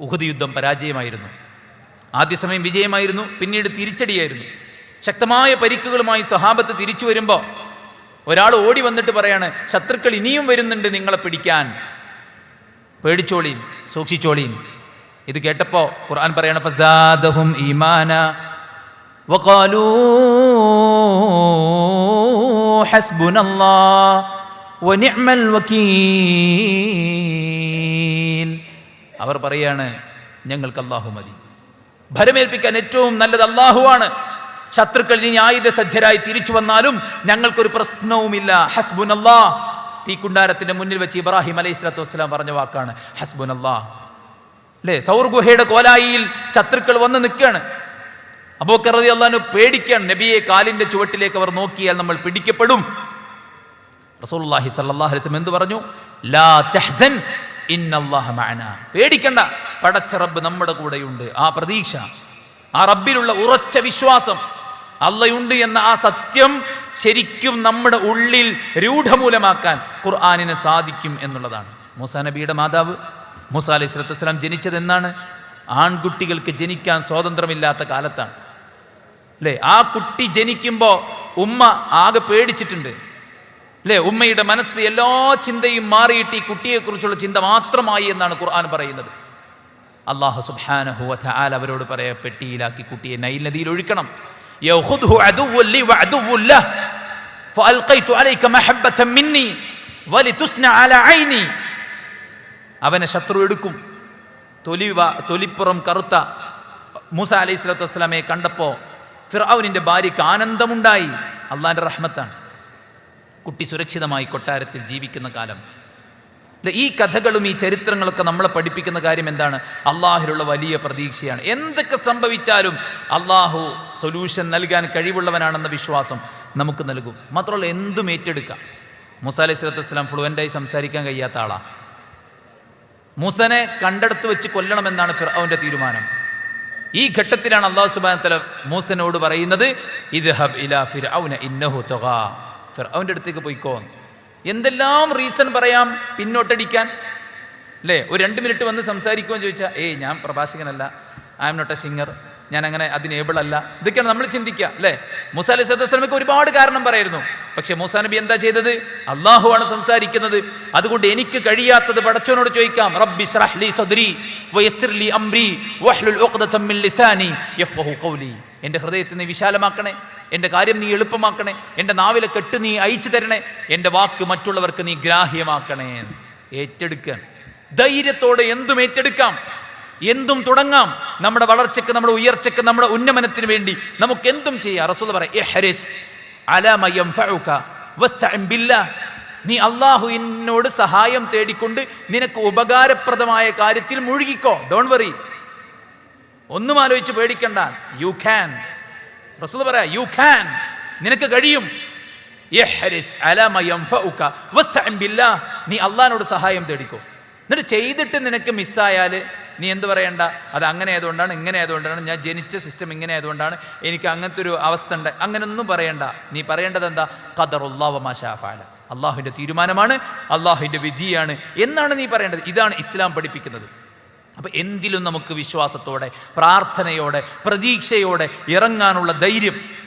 ഉഹദ് യുദ്ധം പരാജയമായിരുന്നു. ആദ്യ സമയം വിജയമായിരുന്നു പിന്നീട് തിരിച്ചടിയായിരുന്നു. ശക്തമായ പരിക്കുകളുമായി സ്വഹാബത്ത് തിരിച്ചു വരുമ്പോൾ ഒരാൾ ഓടി വന്നിട്ട് പറയാണ് ശത്രുക്കൾ ഇനിയും വരുന്നുണ്ട് നിങ്ങളെ പിടിക്കാൻ. പേടിച്ചോളിയും സൂക്ഷിച്ചോളിയും ഇത് കേട്ടപ്പോൾ ഖുർആൻ പറയാണ് ഫസാദഹും ഈമാന. വഖാലൂ ഹസ്ബുനല്ലാഹ് വകീൽ അവർ പറയാണ് ഞങ്ങൾക്ക് അള്ളാഹു മതി. ഭരമേൽപ്പിക്കാൻ ഏറ്റവും നല്ലത് അള്ളാഹുവാണ് ശത്രുക്കൾ ഇനി ആയുധ സജ്ജരായി തിരിച്ചു വന്നാലും ഞങ്ങൾക്കൊരു പ്രശ്നവുമില്ല. ഹസ്ബുൻ അല്ലാ തീക്കുണ്ടാരത്തിന്റെ മുന്നിൽ വെച്ച് ഇബ്രാഹിം അലൈഹി സ്വലാത്തു വസ്സലാം പറഞ്ഞ വാക്കാണ് ഹസ്ബുൻ അല്ലാ അല്ലേ സൗർ ഗുഹയുടെ കോലായിയിൽ ശത്രുക്കൾ വന്ന് നിൽക്കുകയാണ് അബോക്കറതി അള്ളഹാനു പേടിക്കാൻ നബിയെ കാലിന്റെ ചുവട്ടിലേക്ക് അവർ നോക്കിയാൽ നമ്മൾ പിടിക്കപ്പെടും. റസൂലുള്ളാഹി സല്ലല്ലാഹു അലൈഹി വസല്ലം എന്തു പറഞ്ഞു? ലാ ഇന്നല്ലാഹ പേടിക്കണ്ട. പടച്ച റബ്ബ് നമ്മുടെ കൂടെയുണ്ട്. ആ പ്രതീക്ഷ. ആ റബ്ബിലുള്ള ഉറച്ച വിശ്വാസം. അള്ളയുണ്ട് എന്ന ആ സത്യം ശരിക്കും നമ്മുടെ ഉള്ളിൽ രൂഢമൂലമാക്കാൻ ഖുർആാനിന് സാധിക്കും എന്നുള്ളതാണ്. മൂസാ നബിയുടെ മാതാവ് മൂസ അലൈഹി സ്വലത്തു വസ്സലാം ജനിച്ചത് എന്നാണ് ആൺകുട്ടികൾക്ക് ജനിക്കാൻ സ്വാതന്ത്ര്യമില്ലാത്ത കാലത്താണ്. അല്ലേ ആ കുട്ടി ജനിക്കുമ്പോൾ ഉമ്മ ആകെ പേടിച്ചിട്ടുണ്ട്. അല്ലേ ഉമ്മയുടെ മനസ്സ് എല്ലാ ചിന്തയും മാറിയിട്ട് ഈ കുട്ടിയെക്കുറിച്ചുള്ള ചിന്ത മാത്രമായി എന്നാണ് ഖുർആൻ പറയുന്നത്. അള്ളാഹു സുബ്ഹാനഹുവ ആൽ അവരോട് പറയാ പെട്ടിയിലാക്കി കുട്ടിയെ നൈൽ നദിയിൽ ഒഴിക്കണം. അവനെ ശത്രു എടുക്കും. തൊലി തൊലിപ്പുറം കറുത്ത മൂസ അലൈഹി സ്വലാത്തു വസ്സലാമയെ കണ്ടപ്പോൾ അവനിന്റെ ഭാര്യയ്ക്ക് ആനന്ദമുണ്ടായി. അള്ളാന്റെ റഹ്മത്താണ്. കുട്ടി സുരക്ഷിതമായി കൊട്ടാരത്തിൽ ജീവിക്കുന്ന കാലം. ഈ കഥകളും ഈ ചരിത്രങ്ങളൊക്കെ നമ്മളെ പഠിപ്പിക്കുന്ന കാര്യം എന്താണ്? അള്ളാഹിലുള്ള വലിയ പ്രതീക്ഷയാണ്. എന്തൊക്കെ സംഭവിച്ചാലും അള്ളാഹു സൊല്യൂഷൻ നൽകാൻ കഴിവുള്ളവനാണെന്ന വിശ്വാസം നമുക്ക് നൽകും. മാത്രമല്ല എന്തും ഏറ്റെടുക്കാം. മൂസ അലൈഹി സ്വലത്തു ഫ്ലുവന്റായി സംസാരിക്കാൻ കഴിയാത്ത ആളാണ് മൂസനെ കണ്ടെടുത്ത് വെച്ച് കൊല്ലണമെന്നാണ് ഫിർഔന്റെ തീരുമാനം. ഈ ഘട്ടത്തിലാണ് അള്ളാഹു സുബാൻ മൂസനോട് പറയുന്നത് ഇത് ഹബ് ഇലാ ഫിർഔന ഇന്നഹു തുക ഫിർഔന്റെ അടുത്തേക്ക് പോയിക്കോ. എന്തെല്ലാം റീസൺ പറയാം പിന്നോട്ടടിക്കാൻ? അല്ലേ ഒരു രണ്ട് മിനിറ്റ് വന്ന് സംസാരിക്കുമെന്ന് ചോദിച്ചാൽ ഏയ് ഞാൻ പ്രഭാഷകനല്ല. I'm not a singer ഞാൻ അങ്ങനെ അതിന് ഏബിൾ അല്ല. ഇതൊക്കെയാണ് നമ്മൾ ചിന്തിക്കുക അല്ലേ മൂസ അലൈഹി സ്വലത്തു വസ്ലമക്ക് ഒരുപാട് കാരണം പറയായിരുന്നു. പക്ഷെ മൂസാ നബി എന്താ ചെയ്തത്? അള്ളാഹു ആണ് സംസാരിക്കുന്നത്. അതുകൊണ്ട് എനിക്ക് കഴിയാത്തത് പടച്ചോനോട് ചോദിക്കാം റബ്ബി സദ്രി. വയസ്സിർ ലി അംരി വഹ്ലുൽ ഉഖ്ദതം മിൻ ലിസാനി യഫ്ഖഹു ഖൗലി. എന്റെ ഹൃദയത്തെ നീ വിശാലമാക്കണേ എന്റെ കാര്യം നീ എളുപ്പമാക്കണേ എന്റെ നാവിലെ കെട്ട് നീ അയച്ചു തരണേ എന്റെ വാക്ക് മറ്റുള്ളവർക്ക് നീ ഗ്രാഹ്യമാക്കണേ. ഏറ്റെടുക്കാൻ ധൈര്യത്തോടെ എന്തും ഏറ്റെടുക്കാം. എന്തും തുടങ്ങാം. നമ്മുടെ വളർച്ചയ്ക്ക് നമ്മുടെ ഉയർച്ചയ്ക്ക് നമ്മുടെ ഉന്നമനത്തിന് വേണ്ടി നമുക്ക് എന്തും ചെയ്യാം. റസൂൽ പറയാം നീ അള്ളാഹുവിനോട് സഹായം തേടിക്കൊണ്ട് നിനക്ക് ഉപകാരപ്രദമായ കാര്യത്തിൽ മുഴുകിക്കോ. ഡോൺ വറി ഒന്നും ആലോചിച്ച് പേടിക്കണ്ട. യു ക്യാൻ റസൂൽ പറയാ യു ക്യാൻ നിനക്ക് കഴിയും. നീ അള്ളഹാനോട് സഹായം തേടിക്കോ. എന്നിട്ട് ചെയ്തിട്ട് നിനക്ക് മിസ്സായാൽ നീ എന്ത് പറയണ്ട? അത് അങ്ങനെ ആയതുകൊണ്ടാണ് ഇങ്ങനെ ആയതുകൊണ്ടാണ്. ഞാൻ ജനിച്ച സിസ്റ്റം ഇങ്ങനെ ആയതുകൊണ്ടാണ്. എനിക്ക് അങ്ങനത്തെ ഒരു അവസ്ഥ ഉണ്ട്. അങ്ങനൊന്നും പറയണ്ട. നീ പറയേണ്ടത് എന്താ? ഖദറുല്ലാവമാശാഫാല അള്ളാഹുവിന്റെ തീരുമാനമാണ് അള്ളാഹുവിന്റെ വിധിയാണ് എന്നാണ് നീ പറയേണ്ടത്. ഇതാണ് ഇസ്ലാം പഠിപ്പിക്കുന്നത്. അപ്പോൾ എന്തിലും നമുക്ക് വിശ്വാസത്തോടെ പ്രാർത്ഥനയോടെ പ്രതീക്ഷയോടെ ഇറങ്ങാനുള്ള ധൈര്യം